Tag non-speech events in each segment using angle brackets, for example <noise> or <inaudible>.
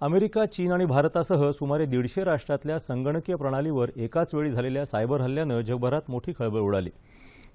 America चीन आणि भारतासह सुमारे दीडशे राष्ट्रातल्या संगणकीय प्रणालीवर एकाच वेळी झालेल्या सायबर हल्ल्यानं जगभरात मोठी खळबळ उडाली.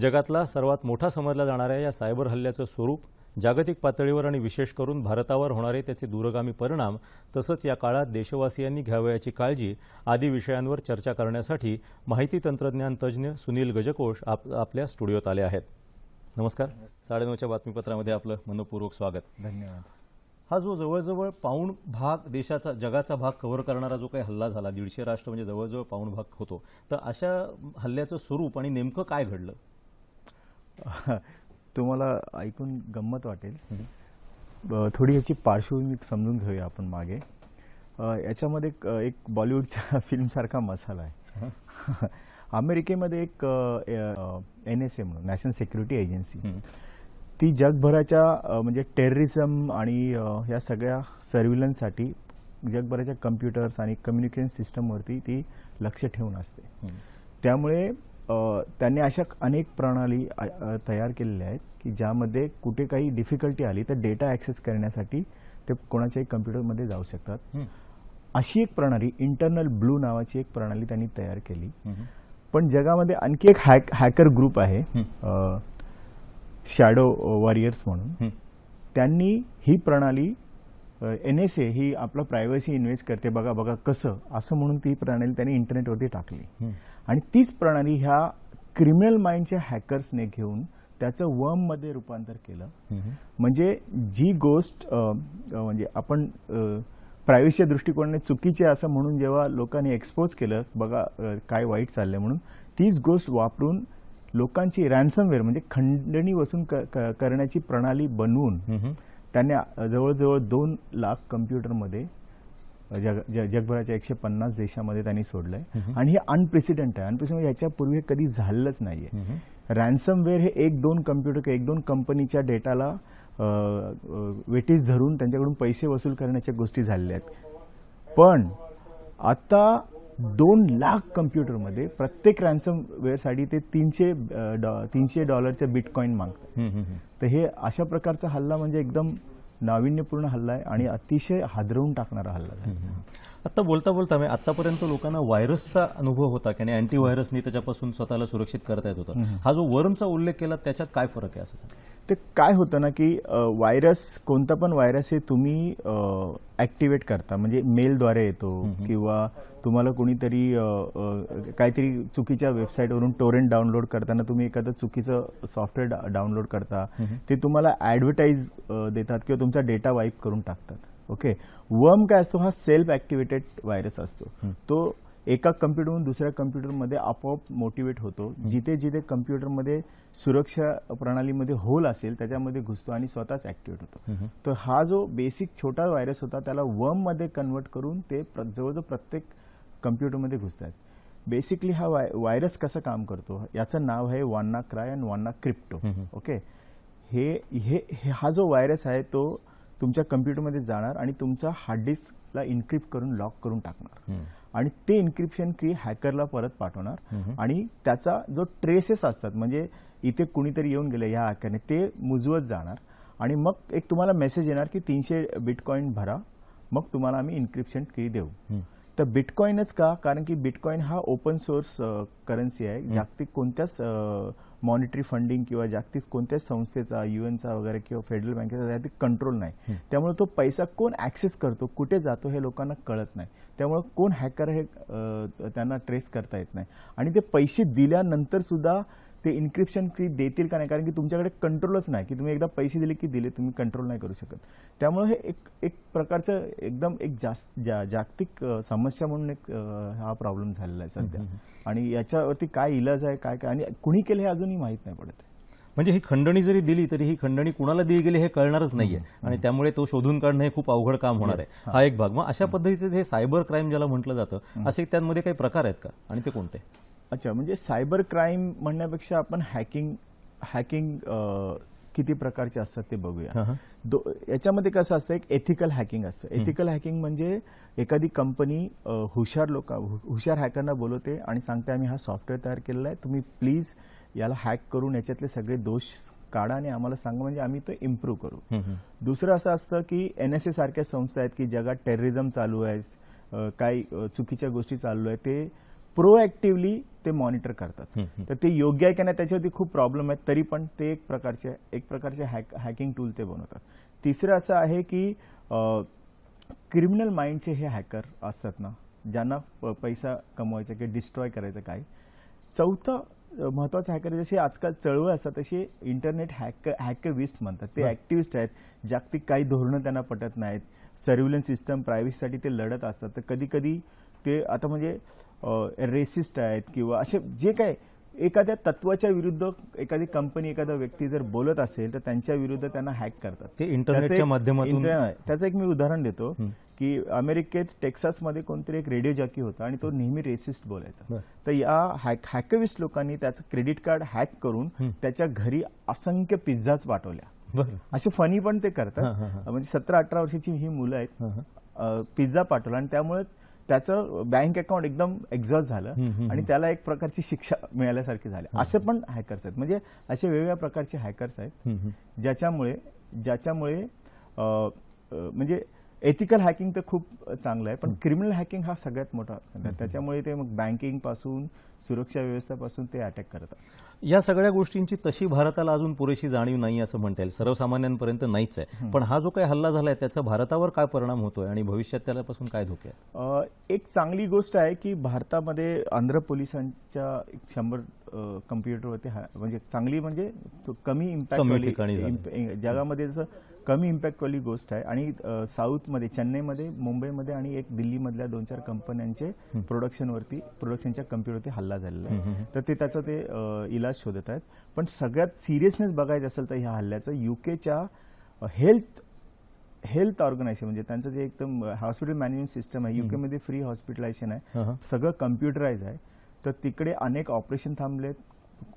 जगातला सर्वात मोठा समजला जाणाऱ्या या सायबर हल्ल्याचं स्वरूप जागतिक पातळीवर आणि विशेष करून भारतावर होणारे त्याचे दूरगामी परिणाम तसंच या काळात देशवासियांनी घ्यावयाची काळजी आदी विषयांवर चर्चा करण्यासाठी माहिती तंत्रज्ञान तज्ज्ञ सुनील गजकोश आप आपल्या स्टुडिओत आले आहेत. नमस्कार. साडेनऊच्या बातमीपत्रामध्ये आपलं मनपूर्वक स्वागत. धन्यवाद. हा जो जवळजवळ पाऊण भाग देशाचा जगाचा भाग कव्हर करणारा जो काही हल्ला झाला दीडशे राष्ट्र म्हणजे जवळजवळ पाऊण भाग होतो तर अशा हल्ल्याचं स्वरूप आणि नेमकं काय घडलं? <laughs> तुम्हाला ऐकून गंमत वाटेल. थोडी याची पार्श्वभूमी समजून घेऊया आपण मागे. याच्यामध्ये एक एक बॉलिवूडच्या <laughs> फिल्मसारखा मसाला आहे. <laughs> अमेरिकेमध्ये एक एन एस ए म्हणून नॅशनल सिक्युरिटी एजन्सी. ती जगभराच्या म्हणजे टेररिझम आणि या सगळ्या सर्व्हिलन्ससाठी जगभराच्या कम्प्युटर्स आणि कम्युनिकेशन सिस्टमवरती ती लक्ष ठेवून असते. त्यामुळे त्यांनी अशा अनेक प्रणाली तयार केलेल्या आहेत की ज्यामध्ये कुठे काही डिफिकल्टी आली तर डेटा ॲक्सेस करण्यासाठी ते कोणाच्याही कम्प्युटरमध्ये जाऊ शकतात. अशी एक प्रणाली इंटरनल ब्लू नावाची एक प्रणाली त्यांनी तयार केली. पण जगामध्ये आणखी एक हॅक हॅकर ग्रुप आहे. शॅडो वॉरियर्स म्हणून. त्यांनी ही प्रणाली एन एस ए ही आपलं प्रायव्हसी इन्व्हेस्ट करते. बघा बघा कसं असं म्हणून ती प्रणाली त्यांनी इंटरनेटवरती टाकली. आणि तीच प्रणाली ह्या क्रिमिनल माइंडच्या हॅकर्सने घेऊन त्याचं वर्ममध्ये रूपांतर केलं. म्हणजे जी गोष्ट अ, अ, म्हणजे आपण प्रायव्हसीच्या दृष्टिकोनाने चुकीचे असं म्हणून जेव्हा लोकांनी एक्सपोज केलं बघा काय वाईट चाललंय म्हणून तीच गोष्ट वापरून लोकांची रॅन्समवेअर म्हणजे खंडणी क- करण्याची प्रणाली बनवून त्यांनी जवळजवळ दोन लाख कम्प्युटरमध्ये जग जगभराच्या एकशे पन्नास देशामध्ये त्यांनी सोडलंय. आणि हे अनप्रेसिडेंट आहे. अनप्रेसिडेंट याच्या पूर्वी हे कधी झालेलंच नाहीये. रॅन्समवेअर हे एक दोन कम्प्युटर एक दोन कंपनीच्या डेटाला वेटीस धरून त्यांच्याकडून पैसे वसूल करण्याच्या गोष्टी झालेल्या आहेत. पण आता दोन लाख कम्प्युटरमध्ये प्रत्येक रॅन्समवेअरसाठी ते तीनशे डॉ- तीनशे डॉलरचे बिटकॉईन मागतात. तर हे अशा प्रकारचा हल्ला म्हणजे एकदम नाविन्यपूर्ण हल्ला आहे आणि अतिशय हादरवून टाकणारा हल्ला आहे. आता बोलता बोलता मी आतापर्यंत लोकांना व्हायरसचा अनुभव होता की नाही? अँटी व्हायरसनी त्याच्यापासून स्वतःला सुरक्षित करता येत होतं. हा जो वर्मचा उल्लेख केला त्याच्यात काय फरक आहे असं. ते काय होतं ना की व्हायरस कोणता पण व्हायरस हे तुम्ही ऍक्टिवेट करता. म्हणजे मेलद्वारे येतो किंवा तुम्हाला कोणीतरी काहीतरी चुकीच्या वेबसाईटवरून टोरेंट डाउनलोड करताना तुम्ही एखादं चुकीचं सॉफ्टवेअर डाउनलोड करता. ते तुम्हाला ऍडव्हर्टाईज देतात किंवा तुमचा डेटा वाईप करून टाकतात. ओके. वर्म काय असतो? हा सेल्फ ऍक्टिव्हेटेड व्हायरस असतो. तो एका कम्प्युटरहून दुसऱ्या कम्प्युटरमध्ये आपोआप मोटिवेट होतो. जिथे जिथे कम्प्युटरमध्ये सुरक्षा प्रणालीमध्ये होल असेल त्याच्यामध्ये घुसतो आणि स्वतःच ऍक्टिव्हेट होतो. तर हा जो बेसिक छोटा व्हायरस होता त्याला वर्ममध्ये कन्वर्ट करून ते प्र- जवळजवळ प्रत्येक कम्प्युटरमध्ये घुसतात. बेसिकली हा वाय व्हायरस कसं काम करतो? याचं नाव आहे वान्ना क्राय आणि वान्ना क्रिप्टो ओके. हे हे- हा जो व्हायरस आहे तो तुमच्या कम्प्युटरमध्ये जाणार आणि तुमचा हार्ड डिस्कला इन्क्रिप्ट करून लॉक करून टाकणार. आणि ते इन्क्रिप्शन की हॅकरला परत पाठवणार आणि त्याचा जो ट्रेसेस असतात म्हणजे इथे कुणीतरी येऊन गेले या हॅकरने ते मुजवत जाणार. आणि मग एक तुम्हाला मेसेज येणार की तीनशे बिटकॉईन भरा मग तुम्हाला आम्ही इन्क्रिप्शन की देऊ. तर बिटकॉईनच का? कारण की बिटकॉईन हा ओपन सोर्स करन्सी आहे. जागतिक कोणत्याच मॉनिटरी फंडिंग किंवा जागतिक कोणत्याच संस्थेचा युएनचा वगैरे किंवा फेडरल बँकेचा त्यात कंट्रोल नाही. त्यामुळे तो पैसा कोण ऍक्सेस करतो कुठे जातो हे लोकांना कळत नाही. त्यामुळे कोण हॅकर हे त्यांना ट्रेस करता येत नाही. आणि ते पैसे दिल्यानंतर सुद्धा ते इन्क्रिप्शन की देतील का नाही? कारण की तुमच्याकडे कंट्रोलच नाही. की तुम्ही एकदा पैसे दिले की दिले तुम्ही कंट्रोल नाही करू शकत. त्यामुळे हे एक एक प्रकारचं एकदम एक जास्त जा- जागतिक समस्या म्हणून एक हा प्रॉब्लेम झालेला आहे सध्या. आणि याच्यावरती काय इलाज आहे काय काय? आणि कुणी केलं हे अजूनही माहीत नाही पडत. म्हणजे ही खंडणी जरी दिली तरी ही खंडणी कुणाला दिली गेली हे कळणारच नाहीये. आणि त्यामुळे तो शोधून काढणं हे खूप अवघड काम होणार आहे. हा. एक भाग. मग अशा पद्धतीचे हे सायबर क्राईम ज्याला म्हटलं जातं असे त्यामध्ये काही प्रकार आहेत का? आणि ते कोणते? अच्छा म्हणजे सायबर क्राईम म्हणण्यापेक्षा आपण हॅकिंग हॅकिंग किती प्रकारचे असतात ते बघूया. याच्यामध्ये कसं असतं एक एथिकल हॅकिंग असतं. एथिकल हॅकिंग म्हणजे एखादी कंपनी हुशार लोक हुशार हॅकरना बोलवते आणि सांगते आम्ही हा सॉफ्टवेअर तयार केलेला आहे. तुम्ही प्लीज याला हॅक करून याच्यातले सगळे दोष काढा आणि आम्हाला सांगा म्हणजे आम्ही तो इम्प्रूव्ह करू. दुसरं असं असतं की एन एस ए सारख्या संस्था आहेत की जगात टेररिझम चालू आहे काही चुकीच्या गोष्टी चालू आहेत ते प्रोएक्टिव्हली ते मॉनिटर करतात. तर ते योग्य आहे का नाही त्याच्यावरती खूप प्रॉब्लेम आहेत तरी पण ते एक प्रकारचे एक प्रकारचे हॅक हॅकिंग टूल ते बनवतात. तिसरं असं आहे की क्रिमिनल माइंडचे हे हॅकर असतात ना ज्यांना पैसा कमवायचा किंवा डिस्ट्रॉय करायचं काय चौथं महत्वाचं हॅकर जसे आजकाल चळवळ असतात तसे इंटरनेट हॅक हॅकविस्ट म्हणतात. ते बरं. ऍक्टिव्हिस्ट आहेत जागतिक काही धोरणं त्यांना पटत नाहीत. सर्व्हिलन्स सिस्टम प्रायव्हसीसाठी ते लढत असतात. तर कधी कधी ते आता म्हणजे रेसिस्ट आहेत किंवा असे जे काय एखाद्या तत्वाच्या विरुद्ध एखादी कंपनी एखादा व्यक्ती जर बोलत असेल तर त्यांच्या विरुद्ध त्यांना हॅक करतात. ते इंटरनेटच्या माध्यमातून त्याचं एक मी उदाहरण देतो. की अमेरिकेत टेक्सासमध्ये कोणतरी एक रेडिओ जॉकी होता आणि तो नेहमी रेसिस्ट बोलायचा. तर या हॅक हॅकविस्ट लोकांनी त्याचं क्रेडिट कार्ड हॅक करून. त्याच्या घरी असंख्य पिझ्झाच पाठवल्या. असे फनी पण ते करतात. म्हणजे सतरा अठरा वर्षाची ही मुलं आहेत. पिझ्झा पाठवला आणि त्यामुळे त्याचं बँक अकाउंट एकदम एक्झॉस्ट झालं आणि त्याला एक प्रकारची शिक्षा मिळाल्यासारखी झाली. असे पण हॅकर्स आहेत. म्हणजे असे वेगवेगळ्या प्रकारचे हॅकर्स आहेत. ज्याच्यामुळे ज्याच्यामुळे म्हणजे एथिकल हॅकिंग तर खूप चांगलं आहे पण क्रिमिनल हॅकिंग हा सगळ्यात मोठा आहे. त्याच्यामुळे ते मग बँकिंगपासून सुरक्षा व्यवस्थेपासून ते अटॅक करत असतात. या सगळ्या गोष्टींची तशी भारताला अजून पुरेशी जाणीव नाही असं म्हणता येईल. सर्वसामान्यांपर्यंत नाहीच आहे. पण हा जो काही हल्ला झालाय त्याचा भारतावर काय परिणाम होतोय आणि भविष्यात त्यापासून काय धोके आहेत? एक चांगली गोष्ट आहे की भारतामध्ये आंध्र पोलिसांच्या एक शंभर कम्प्युटरवरती हा- म्हणजे चांगली म्हणजे कमी इम्पॅक्ट. जगामध्ये जसं कमी इम्पॅक्टवाली गोष्ट आहे आणि साऊथमध्ये चेन्नईमध्ये मुंबईमध्ये आणि एक दिल्लीमधल्या दोन चार कंपन्यांचे प्रोडक्शनवरती प्रोडक्शनच्या कम्प्युटरवरती हल्ला झालेला. आहे तर ते त्याचं ते इलाज शोधत आहेत पण सगळ्यात सिरियसनेस बघायचं असेल तर ह्या हल्ल्याचं युकेच्या हेल्थ हेल्थ ऑर्गनायझेशन म्हणजे त्यांचं जे एकदम हॉस्पिटल मॅनेजमेंट सिस्टम आहे युके मध्ये फ्री हॉस्पिटलायझेशन आहे. सगळं कम्प्युटराइज आहे तर तिकडे अनेक ऑपरेशन थांबलेत.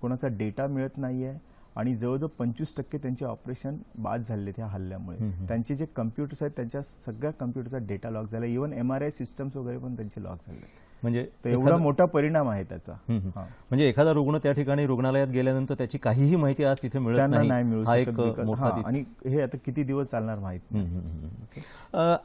कोणाचा डेटा मिळत नाहीये आणि जवळजवळ पंचवीस टक्के त्यांचे ऑपरेशन बाद झालेले ह्या हल्ल्यामुळे. त्यांचे जे कम्प्युटर्स आहेत त्यांच्या सगळ्या कम्प्युटरचा डेटा लॉक झाला. Even M R I systems वगैरे पण त्यांचे लॉक झाले म्हणजे एवढा मोठा परिणाम आहे त्याचा. म्हणजे एखादा रुग्ण त्या ठिकाणी रुग्णालयात गेल्यानंतर त्याची काहीही माहिती आज तिथे मिळत नाही. हा एक मोठा आणि हे आता किती दिवस चालणार माहीत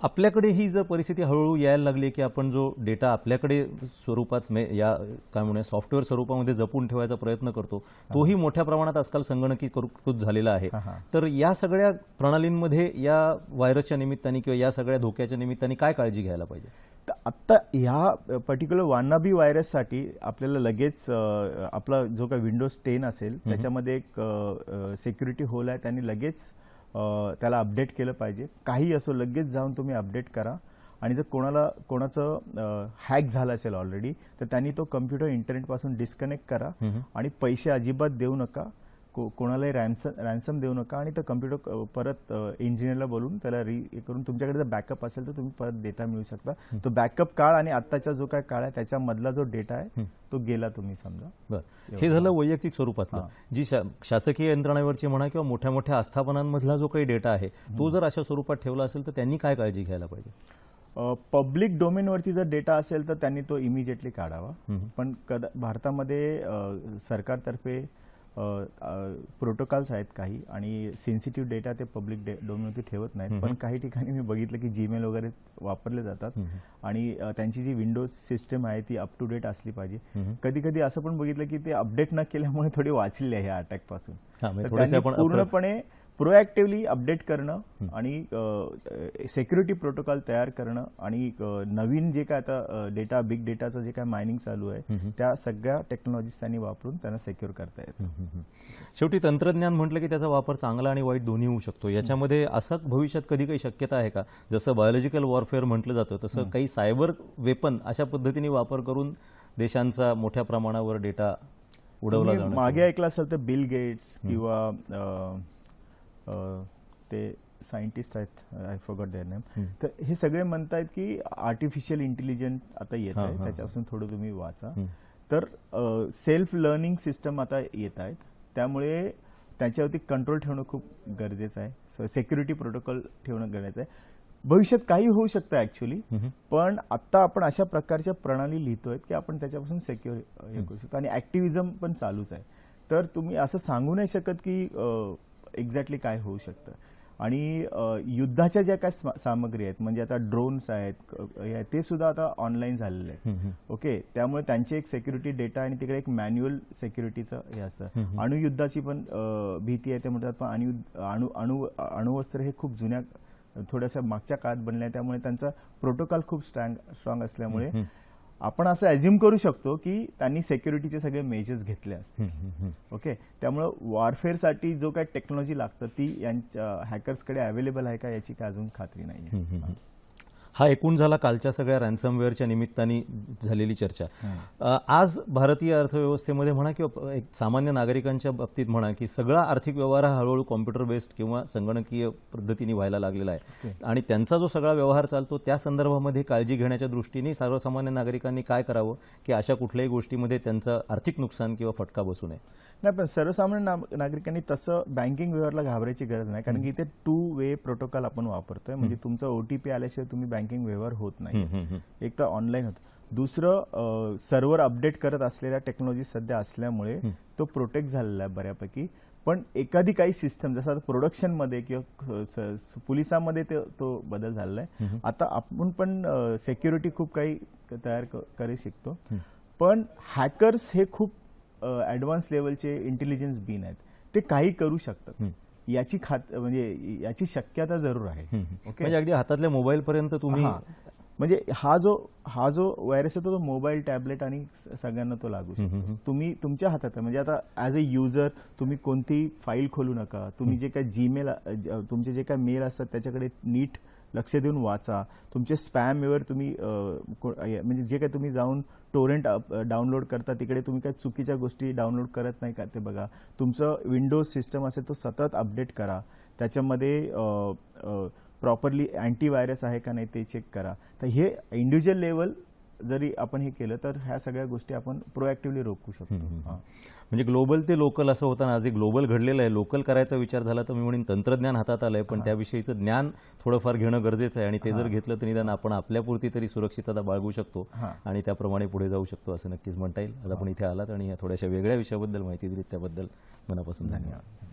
आपल्याकडे ही जर परिस्थिती हळूहळू यायला लागली की आपण जो डेटा आपल्याकडे स्वरूपात या काय म्हणूया सॉफ्टवेअर स्वरूपामध्ये जपून ठेवायचा प्रयत्न करतो तोही मोठ्या प्रमाणात आजकाल संगणकीकृत झालेला आहे. तर या सगळ्या प्रणालींमध्ये या व्हायरसच्या निमित्ताने किंवा या सगळ्या धोक्याच्या निमित्ताने काय काळजी घ्यायला पाहिजे? आत्ता ह्या पर्टिक्युलर वानाबी व्हायरससाठी आपल्याला लगेच आपला जो काही विंडोज टेन असेल त्याच्यामध्ये एक सिक्युरिटी होल आहे. त्यांनी लगेच त्याला अपडेट केलं पाहिजे. काही असो लगेच जाऊन तुम्ही अपडेट करा. आणि जर कोणाला कोणाचं हॅक झालं असेल ऑलरेडी तर त्यांनी तो कम्प्युटर इंटरनेटपासून डिस्कनेक्ट करा. आणि पैसे अजिबात देऊ नका. को- कोणालाही रॅन्सम रॅन्सम देऊ नका आणि तो कम्प्युटर परत इंजिनियरला बोलून त्याला री करून तुमच्याकडे जर बॅकअप असेल तर तुम्ही परत डेटा मिळू शकता. तो बॅकअप काळ आणि आत्ताचा जो काय काळ आहे त्याच्यामधला जो डेटा आहे तो गेला तुम्ही समजा. बरं. हे झालं वैयक्तिक स्वरूपातलं. जी शा- शासकीय यंत्रणांवरची म्हणा किंवा मोठ्या मोठ्या आस्थापनांमधला जो काही डेटा आहे तो जर अशा स्वरूपात ठेवला असेल तर त्यांनी काय काळजी घ्यायला पाहिजे? पब्लिक डोमेनवरती जर डेटा असेल तर त्यांनी तो इमिजिएटली काढावा. पण कदा भारतामध्ये सरकारतर्फे प्रोटोकॉल्स आहेत काही आणि सेन्सिटिव्ह डेटा ते पब्लिक डोमेनवरती ठेवत नाहीत. पण काही ठिकाणी मी बघितलं की जीमेल वगैरे वापरले जातात आणि त्यांची जी विंडोज सिस्टम आहे ती अप टू डेट असली पाहिजे. कधी कधी असं पण बघितलं की ते अपडेट न केल्यामुळे थोडी वाचली आहे ह्या अटॅकपासून. हा, म्हणजे पूर्णपणे प्रोएक्टिव्हली अपडेट करणं आणि सेक्युरिटी प्रोटोकॉल तयार करणं आणि नवीन जे काय आता डेटा बिग डेटाचं जे काय मायनिंग चालू आहे त्या सगळ्या टेक्नॉलॉजीज त्यांनी वापरून त्यांना सेक्युअर करता येतं. शेवटी तंत्रज्ञान म्हटलं की त्याचा वापर चांगला आणि वाईट दोन्ही होऊ शकतो. याच्यामध्ये असं भविष्यात कधी काही शक्यता आहे का? जसं बायोलॉजिकल वॉरफेअर म्हटलं जातं तसं काही सायबर वेपन अशा पद्धतीने वापर करून देशांचा मोठ्या प्रमाणावर डेटा उडवला मागे ऐकलं असेल तर बिल गेट्स किंवा ते सायंटिस्ट आहेत आय फॉगॉट देअर नेम तर हे सगळे म्हणतायत की आर्टिफिशियल इंटेलिजंट आता येत आहे त्याच्यापासून थोडं तुम्ही वाचा. तर सेल्फ लर्निंग सिस्टम आता येत आहेत. त्यामुळे त्याच्यावरती कंट्रोल ठेवणं खूप गरजेचं आहे. सेक्युरिटी प्रोटोकॉल ठेवणं गरजेचं आहे. भविष्यात काही होऊ शकतं ऍक्च्युली पण आता आपण अशा प्रकारच्या प्रणाली लिहितोय की आपण त्याच्यापासून सेक्युअर हे करू शकतो. आणि ऍक्टिव्हिजम पण चालूच आहे. तर तुम्ही असं सांगू नाही शकत की एक्झॅक्टली काय होऊ शकतं. आणि युद्धाच्या ज्या काय स्मा- सामग्री आहेत म्हणजे आता ड्रोन्स आहेत ते सुद्धा आता ऑनलाईन झालेले आहेत. ओके? त्यामुळे त्यांचे एक सेक्युरिटी डेटा आणि तिकडे एक मॅन्युअल सेक्युरिटीचं हे असतं. अणुयुद्धाची पण भीती आहे ते म्हणतात पण अणु अणु अणु अणुवस्त्र हे खूप जुन्या थोड्याशा मागच्या काळात बनले आहे त्यामुळे त्यांचा प्रोटोकॉल खूप स्ट्रॉंग स्ट्रॉंग असल्यामुळे आपण असं अज्युम करू शकतो की त्यांनी सेक्युरिटीचे सगळे मेजर्स घेतले असतील. ओके त्यामुळं वॉरफेअरसाठी जो काय टेक्नॉलॉजी लागतं ती यांच्या हॅकर्सकडे अवेलेबल आहे का याची काय अजून खात्री नाही आहे हा एकूण झाला कालच्या सगळ्या रॅन्समवेअरच्या निमित्ताने झालेली चर्चा. आज भारतीय अर्थव्यवस्थेमध्ये म्हणा किंवा एक सामान्य नागरिकांच्या बाबतीत म्हणा की सगळा आर्थिक व्यवहार हा हळूहळू कॉम्प्युटर बेस्ड किंवा संगणकीय पद्धतीने व्हायला लागलेला आहे. आणि त्यांचा जो सगळा व्यवहार चालतो त्या संदर्भामध्ये काळजी घेण्याच्या दृष्टीने सर्वसामान्य नागरिकांनी काय करावं की अशा कुठल्याही गोष्टीमध्ये त्यांचं आर्थिक नुकसान किंवा फटका बसू नये. नाही पण सर्वसामान्य ना- नागरिकांनी तसं बँकिंग व्यवहाराला घाबरायची गरज नाही. कारण की इथे टू वे प्रोटोकॉल आपण वापरतोय. म्हणजे तुमचा ओटीपी आल्याशिवाय तुम्ही बँकिंग व्यवहार होत नाही. एक तर ऑनलाईन होतं. दुसरं सर्व्हर अपडेट करत असलेल्या टेक्नॉलॉजी सध्या असल्यामुळे तो प्रोटेक्ट झालेला आहे बऱ्यापैकी. पण एखादी काही सिस्टम जसं आता प्रोडक्शनमध्ये किंवा पोलिसांमध्ये ते तो बदल झालेला आहे. आता आपण पण सेक्युरिटी खूप काही तयार करू शकतो. पण हॅकर्स हे खूप ऍडव्हान्स लेवलचे इंटेलिजन्स बीन आहेत. ते काही करू शकतात. याची खात म्हणजे याची शक्यता जरूर आहे. ओके? म्हणजे अगदी हातातल्या मोबाईल पर्यंत तुम्ही. म्हणजे हा जो हा जो व्हायरस येतो तो मोबाईल टॅबलेट आणि सगळ्यांना तो लागू शकतो. तुम्ही तुमच्या हातात म्हणजे आता ऍज अ युजर तुम्ही कोणती फाईल खोलू नका. तुम्ही जे काय जीमेल तुमचे जे काय मेल असतात त्याच्याकडे नीट लक्ष देऊन वाचा. तुमचे स्पॅम वर तुम्ही म्हणजे जे काय तुम्ही जाऊन टोरेंट डाउनलोड करता तिकडे तुम्ही काय चुकीच्या गोष्टी डाउनलोड करत नाही का ते बघा. तुमचं विंडोज सिस्टम असेल तो सतत अपडेट करा. त्याच्यामध्ये प्रॉपरली अँटीव्हायरस आहे का नाही ते चेक करा. तर हे इंडिव्हिज्युअल लेवल जरी आपण हे केलं तर ह्या सगळ्या गोष्टी आपण प्रोएक्टिव्हली रोखू शकतो. म्हणजे ग्लोबल ते लोकल असं होताना आज ग्लोबल घडलेलं आहे. लोकल करायचा विचार झाला तर मी म्हणेन तंत्रज्ञान हातात आलंय पण त्याविषयीचं ज्ञान थोडंफार घेणं गरजेचं आहे आणि ते जर घेतलं तर निदान आपण आपल्यापुरती तरी सुरक्षितता बाळगू शकतो. आणि त्याप्रमाणे पुढे जाऊ शकतो असं नक्कीच म्हणता येईल. आज आपण इथे आलात आणि या थोड्याशा वेगळ्या विषयाबद्दल माहिती दिली त्याबद्दल मनापासून धन्यवाद.